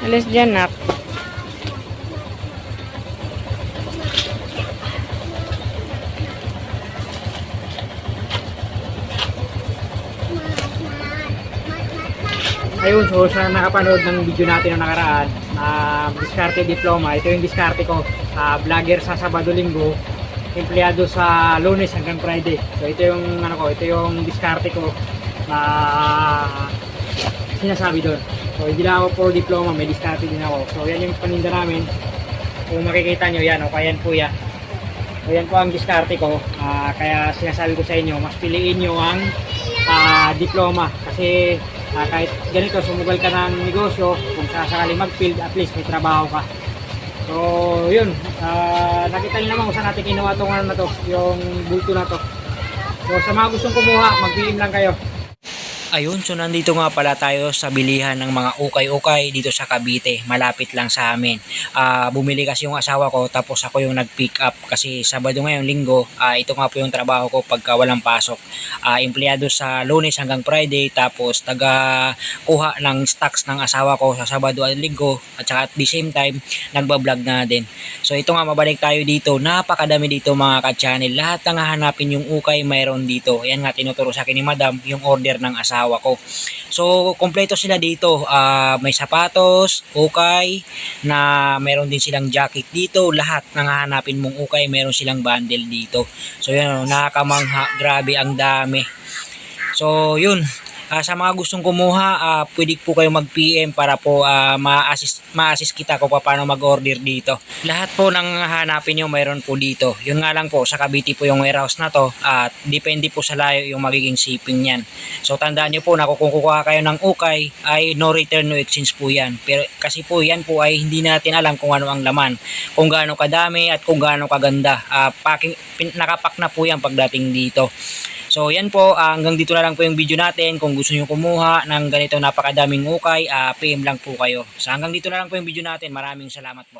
Alis dyan, nak. Ayun, so sa nakapanood ng video natin na nakaraan, na diskarte diploma, ito yung diskarte ko. sa vlogger sa Sabado Linggo, empleyado sa Lunes hanggang Friday. So ito yung ano ko, ito yung diskarte ko na sinasabi doon. So hindi lang ako for diploma, may diskarte din ako. So yan yung paninda namin. Kung makikita nyo yan, o kaya po yan. So yan po ang diskarte ko. Ah, kaya sinasabi ko sa inyo, mas piliin nyo ang ah, diploma. Kasi ah, kahit ganito, sumugal ka ng negosyo, kung sasakali mag-field, at least may trabaho ka. So, yun. ah, nakita niyo naman kung saan natin kinuha itong ano na to, yung bulto na to. So, sa mga gustong kumuha, mag-PM lang kayo. Ayun, so nandito nga pala tayo sa bilihan ng mga ukay-ukay dito sa Cavite. Malapit lang sa amin. Ah, bumili kasi yung asawa ko tapos ako yung nag-pick up kasi Sabado ngayong linggo. ah, ito nga po yung trabaho ko pagka walang pasok. Ah, empleyado sa lunes hanggang Friday tapos taga kuha ng stocks ng asawa ko sa Sabado at linggo at saka at the same time nagbablog na din. So ito nga mabalik tayo dito. Napakadami dito mga ka-channel. Lahat ng hahanapin yung ukay mayroon dito. Yan nga tinuturo sa akin ni Madam yung order ng asawa ko. So kompleto sila dito. Ah, may sapatos, ukay, na meron din silang jacket dito. Lahat ng hahanapin mong ukay meron silang bundle dito. So yun, nakakamangha. Grabe ang dami. So yun, Ah, sa mga gustong kumuha, ah, pwede po kayo mag-PM para po ah, ma-assist, ma-assist kita kung paano mag-order dito. Lahat po ng hanapin nyo mayroon po dito. Yun nga lang po, sa Cavite po yung warehouse na to at depende po sa layo yung magiging shipping niyan. So tandaan nyo po na kung kukuha kayo ng ukay ay no return no exchange po yan. Pero kasi po yan po ay hindi natin alam kung ano ang laman. Kung gaano kadami at kung gaano kaganda. Ah, packing, pin, nakapak na po yan pagdating dito. So yan po, ah, hanggang dito na lang po yung video natin. Kung gusto nyo kumuha ng ganito napakadaming ukay, ah, PM lang po kayo. So hanggang dito na lang po yung video natin. Maraming salamat po.